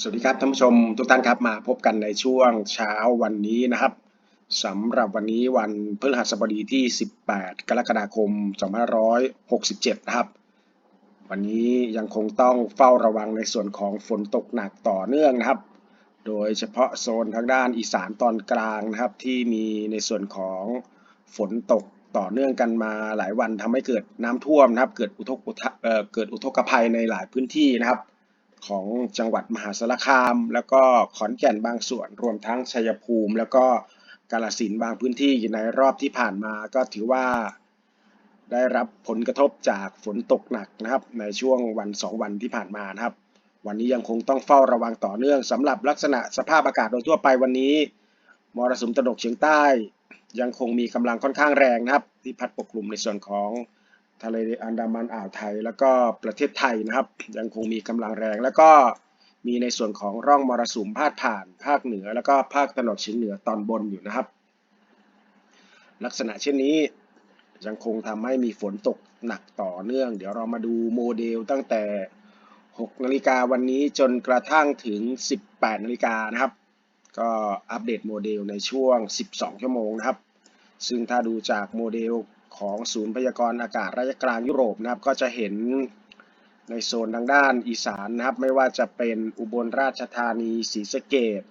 สวัสดีครับท่านผู้ชมทุกท่านครับมาพบกันในช่วงเช้าวันนี้นะครับสำหรับวันนี้วันพฤหัสบดีที่ 18 กรกฎาคม 2567 นะครับ วันนี้ยังคงต้องเฝ้าระวังในส่วนของฝนตกหนักต่อเนื่องนะครับ โดยเฉพาะโซนทางด้านอีสานตอนกลางนะครับ ที่มีในส่วนของฝนตกต่อเนื่องกันมาหลายวันทำให้เกิดน้ำท่วมนะครับ เกิดอุทกเเกิดอุทกภัยในหลายพื้นที่นะครับ ของจังหวัดมหาสารคาม แล้วก็ขอนแก่นบางส่วน รวมทั้งชัยภูมิ แล้วก็กาฬสินบางพื้นที่ในรอบที่ผ่านมาก็ถือว่าได้รับผลกระทบจากฝนตกหนักนะครับ ในช่วงวันสองวันที่ผ่านมานะครับ วันนี้ยังคงต้องเฝ้าระวังต่อเนื่องสำหรับลักษณะสภาพอากาศโดยทั่วไปวันนี้มรสุมตะนกเฉียงใต้ ยังคงมีกำลังค่อนข้างแรงนะครับ ที่พัดปกคลุมในส่วนของ ทะเลอันดามันอ่าวไทย แล้วก็ประเทศไทยนะครับ ยังคงมีกำลังแรง แล้วก็มีในส่วนของร่องมรสุมพาดผ่าน ภาคเหนือ แล้วก็ภาคตะวันออกเฉียงเหนือตอนบนอยู่นะครับ ลักษณะเช่นนี้ยังคงทำให้มีฝนตกหนักต่อเนื่อง เดี๋ยวเรามาดูโมเดลตั้งแต่ 6 นาฬิกาวันนี้จนกระทั่งถึง 18 นาฬิกานะครับ ก็อัปเดตโมเดลในช่วง 12 ชั่วโมงนะครับ ซึ่งถ้าดูจากโมเดล ของศูนย์พยากรณ์อากาศระยะกลางยุโรปนะครับ ก็จะเห็นในโซนทางด้านอีสานนะครับ ไม่ว่าจะเป็นอุบลราชธานีศรีสะเกด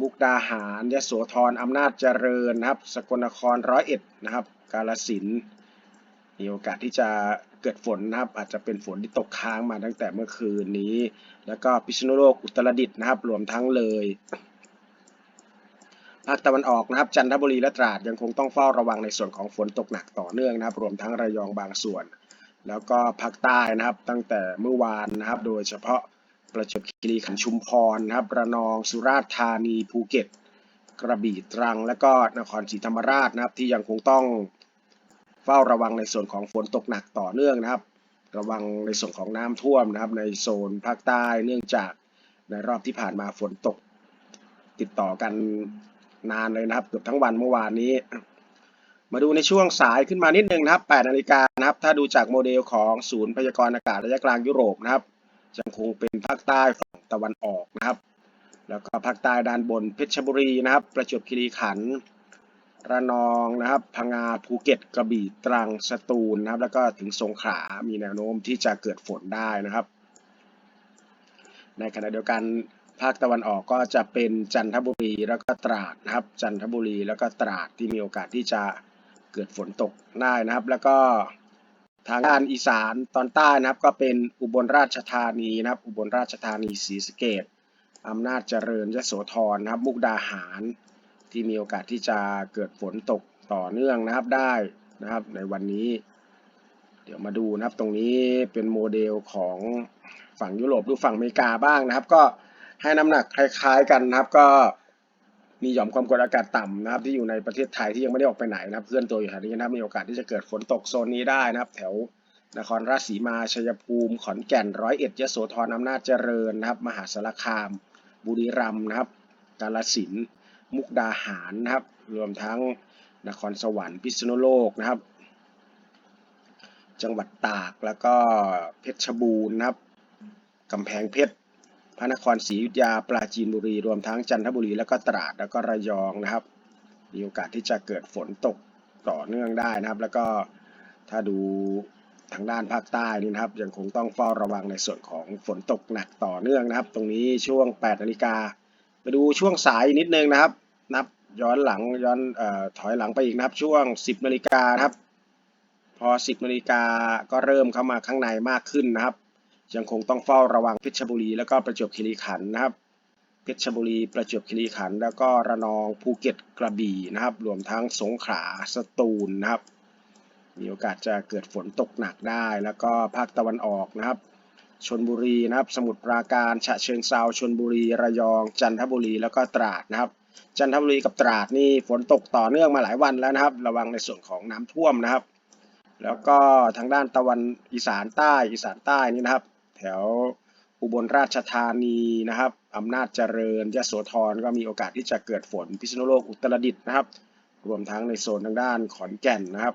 มุกดาหารยโสธรอำนาจเจริญนะครับ สกลนครร้อยเอ็ดนะครับ กาฬสินมีโอกาสที่จะเกิดฝนนะครับ อาจจะเป็นฝนที่ตกค้างมาตั้งแต่เมื่อคืนนี้ แล้วก็พิษณุโลกอุตรดิตถ์นะครับรวมทั้งเลย ภาคตะวันออกนะครับจันทบุรีและตราดยังคงต้องเฝ้าระวังในส่วนของฝนตกหนักต่อเนื่องนะครับ รวมทั้งระยองบางส่วน แล้วก็ภาคใต้นะครับ ตั้งแต่เมื่อวานนะครับ โดยเฉพาะประจวบคีรีขันธ์ชุมพรนะครับระนองสุราษฎร์ธานีภูเก็ต กระบี่ตรัง และก็นครศรีธรรมราชนะครับ ที่ยังคงต้องเฝ้าระวังในส่วนของฝนตกหนักต่อเนื่องนะครับ ระวังในส่วนของน้ำท่วมนะครับ ในโซนภาคใต้เนื่องจากในรอบที่ผ่านมาฝนตก ติดต่อกัน นานเลยนะครับ เกือบทั้งวันเมื่อวานนี้ มาดูในช่วงสายขึ้นมานิดนึงนะครับ8นาฬิกานะครับ ถ้าดูจากโมเดลของศูนย์พยากรณ์อากาศระยะกลางยุโรปนะครับยังคงเป็นภาคใต้ฝั่งตะวันออกนะครับ แล้วก็ภาคใต้ด้านบนเพชรบุรีนะครับ ประจวบคีรีขันธ์ระนองนะครับพังงาภูเก็ตกระบี่ตรังสตูลนะครับ แล้วก็ถึงสงขลามีแนวโน้มที่จะเกิดฝนได้นะครับ ในขณะเดียวกัน ภาคตะวันออกก็จะเป็นจันทบุรีแล้วก็ตราดนะครับ จันทบุรีแล้วก็ตราดที่มีโอกาสที่จะเกิดฝนตกได้นะครับ แล้วก็ทางด้านอีสานตอนใต้นะครับ ก็เป็นอุบลราชธานีนะครับ อุบลราชธานีศรีสะเกดอำนาจเจริญยโสธรนะครับ มุกดาหารที่มีโอกาสที่จะเกิดฝนตกต่อเนื่องนะครับได้นะครับ ในวันนี้ เดี๋ยวมาดูนะครับตรงนี้เป็นโมเดลของฝั่งยุโรปดูฝั่งอเมริกาบ้างนะครับ ก็ ให้น้ำหนักคล้ายๆกันนะครับ ก็มีหย่อมความกดอากาศต่ำนะครับ ที่อยู่ในประเทศไทยที่ยังไม่ได้ออกไปไหนนะครับเคลื่อนตัวอยู่แถวนี้นะครับมีโอกาสที่จะเกิดฝนตกโซนนี้ได้นะครับ แถวนครราชสีมาชัยภูมิ ขอนแก่นร้อยเอ็ดยโสธรอำนาจเจริญนะครับ มหาสารคาม บุรีรัมย์นะครับกาฬสินธุ์มุกดาหารนะครับ รวมทั้งนครสวรรค์พิษณุโลกนะครับ จังหวัดตากแล้วก็เพชรบูรณ์นะครับกำแพงเพชร ระนครศรีอยุธยา ปราจีนบุรี รวมทั้งจันทบุรี แล้วก็ตราด แล้วก็ระยองนะครับ มีโอกาสที่จะเกิดฝนตกต่อเนื่องได้นะครับ แล้วก็ถ้าดูทางด้านภาคใต้นี่นะครับ ยังคงต้องเฝ้าระวังในส่วนของฝนตกหนักต่อเนื่องนะครับ ตรงนี้ช่วง8นาฬิกาไปดูช่วงสายนิดนึงนะครับ นับย้อนหลังย้อนออถอยหลังไปอีกนะครับ ช่วง 10นาฬิกานะครับ พอ 10นาฬิกาก็เริ่มเข้ามาข้างในมากขึ้นนะครับ ยังคงต้องเฝ้าระวังเพชรบุรี แล้วก็ประจวบคีรีขันธ์นะครับ เพชรบุรี ประจวบคีรีขันธ์แล้วก็ระนองภูเก็ตกระบี่นะครับ รวมทั้งสงขลาสตูลนะครับ มีโอกาสจะเกิดฝนตกหนักได้ แล้วก็ภาคตะวันออกนะครับชนบุรีนะครับ สมุทรปราการฉะเชิงเซาชนบุรีระยอง จันทบุรีแล้วก็ตราดนะครับ จันทบุรีกับตราดนี่ฝนตกต่อเนื่องมาหลายวันแล้วนะครับ ระวังในส่วนของน้ำท่วมนะครับ แล้วก็ทางด้านตะวันอีสานใต้อีสานใต้นี่นะครับ แถวอุบลราชธานีนะครับอำนาจเจริญยโสธรก็มีโอกาสที่จะเกิดฝนพิษณุโลกอุตรดิตถ์นะครับ รวมทั้งในโซนทางด้านขอนแก่นนะครับ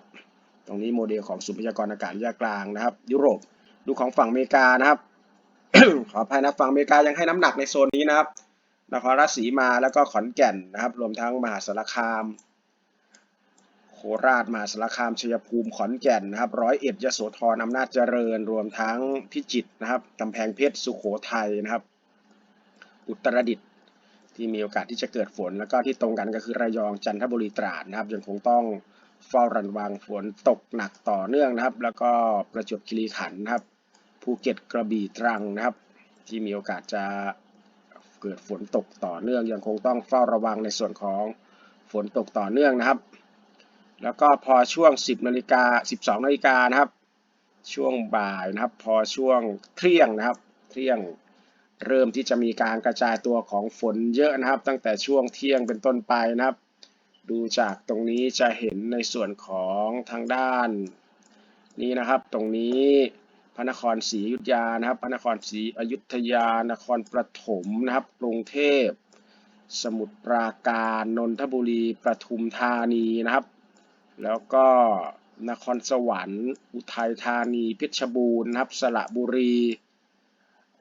ตรงนี้โมเดลของศูนย์พยากรณ์อากาศยะกลางนะครับ ยุโรปดูของฝั่งอเมริกานะครับ ขออภัยนะฝั่งอเมริกายังให้น้ำหนักในโซนนี้นะครับนครราชสีมาแล้วก็ขอนแก่นนะครับ รวมทั้งมหาสารคาม โคราชมหาสารคามชัยภูมิขอนแก่นนะครับร้อยเอ็ดยโสธรอำนาจเจริญ รวมทั้งพิจิตรนะครับกำแพงเพชรสุโขทัยนะครับ อุตรดิตถ์ที่มีโอกาสที่จะเกิดฝน แล้วก็ที่ตรงกันก็คือระยองจันทบุรีตราดนะครับยังคงต้องเฝ้าระวังฝนตกหนักต่อเนื่องนะครับ แล้วก็ประจวบคีรีขันธ์นะครับภูเก็ตกระบี่ตรังนะครับ ที่มีโอกาสจะเกิดฝนตกต่อเนื่อง ยังคงต้องเฝ้าระวังในส่วนของฝนตกต่อเนื่องนะครับ แล้วก็พอช่วง 10นาฬิกา12นาฬิกานะครับ ช่วงบ่ายนะครับ พอช่วงเที่ยงนะครับ เที่ยงเริ่มที่จะมีการกระจายตัวของฝนเยอะนะครับ ตั้งแต่ช่วงเที่ยงเป็นต้นไปนะครับ ดูจากตรงนี้จะเห็นในส่วนของทางด้าน นี้นะครับ ตรงนี้พระนครศรีอยุธยานะครับ พระนครศรีอยุธยานครปฐมนะครับ กรุงเทพ สมุทรปราการนนทบุรีประทุมธานีนะครับ แล้วก็นครสวรรค์ อุทัยธานี เพชรบูรณ์นะครับ สระบุรี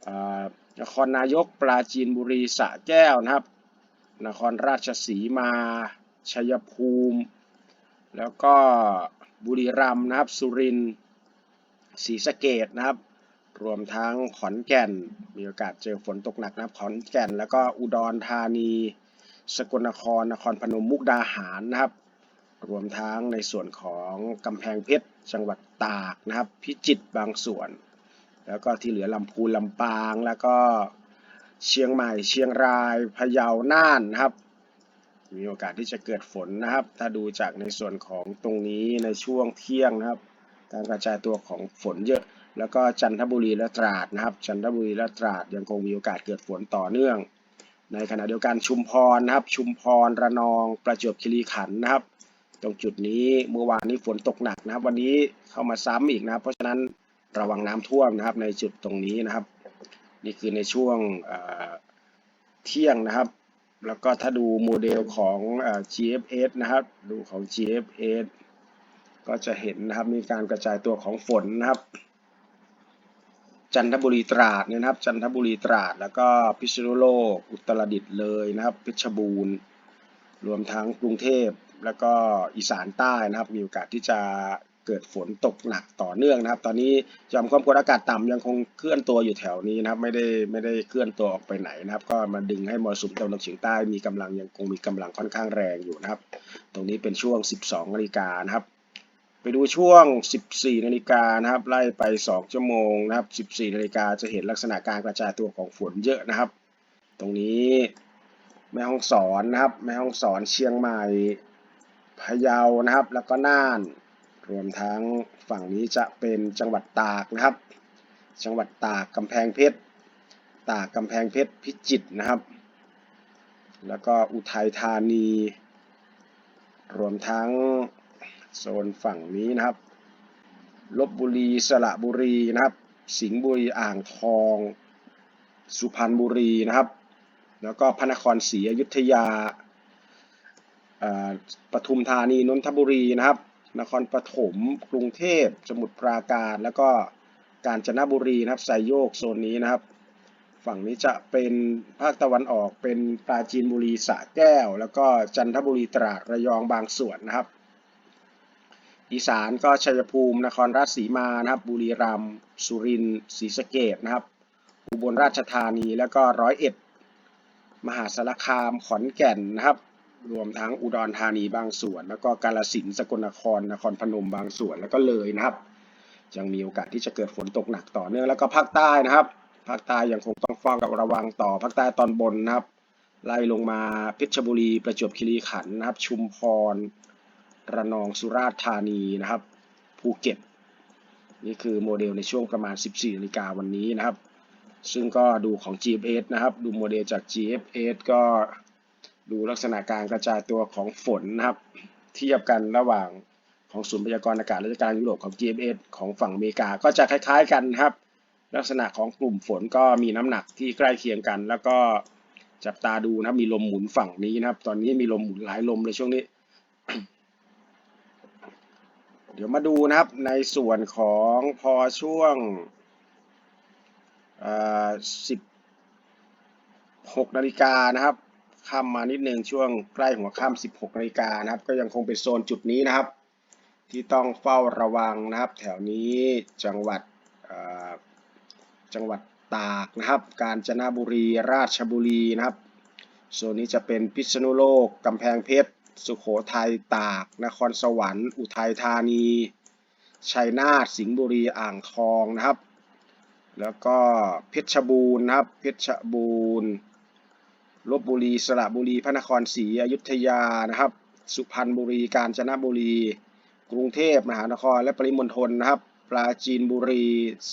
อ่านครนายก ปราจีนบุรี สระแก้วนะครับ นครราชสีมา ชัยภูมิ แล้วก็บุรีรัมย์นะครับ สุรินทร์ ศรีสะเกดนะครับ รวมทั้งขอนแก่น มีโอกาสเจอฝนตกหนักนะครับ ขอนแก่น แล้วก็อุดรธานี สกลนคร นครพนม มุกดาหารนะครับ รวมทั้งในส่วนของกำแพงเพชรจังหวัดตากนะครับ พิจิตรบางส่วน แล้วก็ที่เหลือลำพูนลำปางแล้วก็เชียงใหม่เชียงรายพะเยาน่านนะครับ มีโอกาสที่จะเกิดฝนนะครับ ถ้าดูจากในส่วนของตรงนี้ในช่วงเที่ยงนะครับ การกระจายตัวของฝนเยอะ แล้วก็จันทบุรีและตราดนะครับ จันทบุรีและตราดยังคงมีโอกาสเกิดฝนต่อเนื่อง ในขณะเดียวกันชุมพรนะครับ ชุมพรระนองประจวบคีรีขันธ์นะครับ ตรงจุดนี้เมื่อวานนี้ฝนตกหนักนะครับ วันนี้เข้ามาซ้ำอีกนะครับ เพราะฉะนั้นระวังน้ำท่วมนะครับ ในจุดตรงนี้นะครับ นี่คือในช่วงเที่ยงนะครับ แล้วก็ถ้าดูโมเดลของอ GFS นะครับ ดูของ GFS ก็จะเห็นนะครับมีการกระจายตัวของฝนนะครับ จันทบุรีตราดเนี่ยนะครับ จันทบุรีตราด แล้วก็พิษณุโลก อุตรดิตถ์เลยนะครับ เพชรบูรณ์ รวมทั้งกรุงเทพ แล้วก็อีสานใต้นะครับ มีโอกาสที่จะเกิดฝนตกหนักต่อเนื่องนะครับ ตอนนี้ยอมความกดอากาศต่ำยังคงเคลื่อนตัวอยู่แถวนี้นะครับ ไม่ได้ไม่ได้เคลื่อนตัวออกไปไหนนะครับ ก็มาดึงให้มรสุมตะวันตกเฉียงใต้มีกำลังยังคงมีกำลังค่อนข้างแรงอยู่นะครับ ตรงนี้เป็นช่วง 12นาฬิกานะครับ ไปดูช่วง 14นาฬิกานะครับ ไล่ไป 2 ชั่วโมงนะครับ 14นาฬิกาจะเห็นลักษณะการกระจายตัวของฝนเยอะนะครับ ตรงนี้แม่ฮ่องสอนนะครับ แม่ฮ่องสอนเชียงใหม่ พะเยานะครับ แล้วก็น่าน รวมทั้งฝั่งนี้จะเป็นจังหวัดตากนะครับ จังหวัดตากกำแพงเพชร ตากกำแพงเพชรพิจิตรนะครับ แล้วก็อุทัยธานี รวมทั้งโซนฝั่งนี้นะครับ ลบบุรีสระบุรีนะครับ สิงห์บุรีอ่างทอง สุพรรณบุรีนะครับ แล้วก็พระนครศรีอยุธยา ปทุมธานีนนทบุรีนะครับ นครปฐมกรุงเทพสมุทรปราการ แล้วก็กาญจนบุรีนะครับไซโยกโซนนี้นะครับ ฝั่งนี้จะเป็นภาคตะวันออกเป็นปราจีนบุรีสระแก้ว แล้วก็จันทบุรีตราดระยองบางส่วนนะครับ อีสานก็ชัยภูมิ นครราชสีมานะครับ บุรีรัมย์สุรินทร์ศรีสะเกดนะครับอุบลราชธานีแล้วก็ร้อยเอ็ด มหาสารคามขอนแก่นนะครับ รวมทั้งอุดรธานีบางส่วน แล้วก็กาฬสินสกลนครนครพนมบางส่วนแล้วก็เลยนะครับยังมีโอกาสที่จะเกิดฝนตกหนักต่อเนื่องแล้วก็ภาคใต้นะครับภาคใต้ยังคงต้องเฝ้ากับระวังต่อภาคใต้ตอนบนนะครับ ไล่ลงมาเพชรบุรีประจวบคีรีขันธ์นะครับ ชุมพร ระนองสุราษฎร์ธานีนะครับ ภูเก็ต นี่คือโมเดลในช่วงประมาณ 14นาฬิกาวันนี้นะครับ ซึ่งก็ดูของ GFS นะครับ ดูโมเดลจาก GFS ก็ ดูลักษณะการกระจายตัวของฝนนะครับ เทียบกันระหว่างของศูนย์พยากรณ์อากาศราชการยุโรปของ GFS ของฝั่งอเมริกาก็จะคล้าย ๆ กันครับ ลักษณะของกลุ่มฝนก็มีน้ำหนักที่ใกล้เคียงกัน แล้วก็จับตาดูนะครับมีลมหมุนฝั่งนี้นะครับ ตอนนี้มีลมหมุนหลายลมเลยช่วงนี้ เดี๋ยวมาดูนะครับในส่วนของพอช่วง16นาฬิกานะครับ ค่ำมานิดนึงช่วงใกล้หัวค่ำ16นาฬิกานะครับ ก็ยังคงเป็นโซนจุดนี้นะครับ ที่ต้องเฝ้าระวังนะครับ แถวนี้จังหวัดจังหวัดตากนะครับ กาญจนบุรีราชบุรีนะครับโซนนี้จะเป็นพิษณุโลกกำแพงเพชร สุขโขทัยตาก นครสวรรค์ อุทัยธานีชัยนาทสิงห์บุรีอ่างทองนะครับ แล้วก็เพชรบูรณ์นะครับเพชรบูรณ์ ลบบุรี สระบุรี พระนครศรีอยุธยานะครับ สุพรรณบุรี กาญจนบุรี กรุงเทพมหานคร และปริมณฑลนะครับ ปราจีนบุรี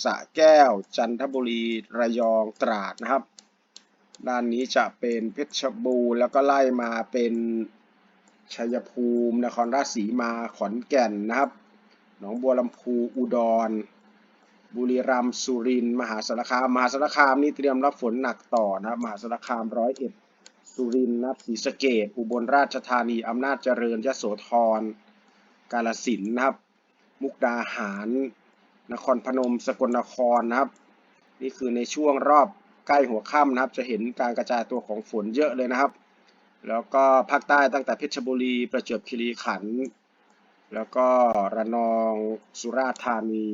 สระแก้ว จันทบุรี ระยอง ตราดนะครับ ด้านนี้จะเป็นเพชรบูรณ์แล้วก็ไล่มาเป็นชัยภูมิ นครราชสีมา ขอนแก่นนะครับ หนองบัวลำพู อุดร บุรีรัมย์ สุรินทร์ มหาสารคาม มหาสารคามนี่เตรียมรับฝนหนักต่อนะครับมหาสารคามร้อยเอ็ด สุรินทร์นะครับศรีสะเกษอุบลราชธานี อำนาจเจริญยโสธร กาฬสินธุ์นะครับ มุกดาหาร นครพนม สกลนครนะครับ นี่คือในช่วงรอบใกล้หัวค่ำนะครับ จะเห็นการกระจายตัวของฝนเยอะเลยนะครับ แล้วก็ภาคใต้ตั้งแต่เพชรบุรี ประจวบคีรีขันธ์ แล้วก็ระนอง สุราษฎร์ธานี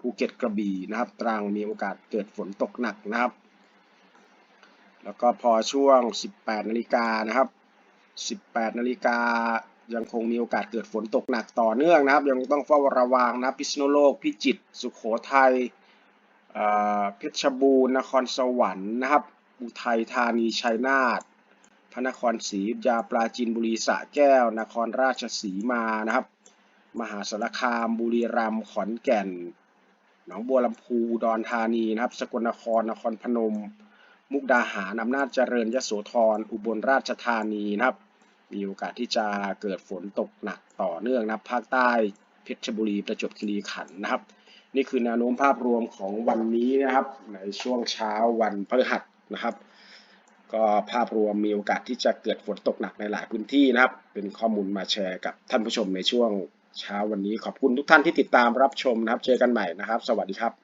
ภูเก็ตกระบี่นะครับ ตรังมีโอกาสเกิดฝนตกหนักนะครับ แล้วก็พอช่วง 18นาฬิกานะครับ 18นาฬิกายังคงมีโอกาสเกิดฝนตกหนักต่อเนื่องนะครับ ยังต้องเฝ้าระวังนะพิษณุโลก พิจิตรสุโขทัยเอ่อเพชรบูรณ์นครสวรรค์นะครับ อุทัยธานีชัยนาทพระนครศรีอยุธยาปราจีนบุรีสระแก้ว นครราชสีมานะครับ มหาสารคาม บุรีรัมย์ขอนแก่น หนองบัวลำพูอุดรธานีนะครับ สกลนครนครพนม มุกดาหารอำนาจเจริญยโสธรอุบลราชธานีนะครับ มีโอกาสที่จะเกิดฝนตกหนักต่อเนื่องนะครับภาคใต้เพชรบุรีประจวบคีรีขันธ์นะครับ นี่คือแนวโน้มภาพรวมของวันนี้นะครับ ในช่วงเช้าวันพฤหัสนะครับ ก็ภาพรวมมีโอกาสที่จะเกิดฝนตกหนักในหลายพื้นที่นะครับ เป็นข้อมูลมาแชร์กับท่านผู้ชมในช่วงเช้าวันนี้ขอบคุณทุกท่านที่ติดตามรับชมนะครับ เจอกันใหม่นะครับ สวัสดีครับ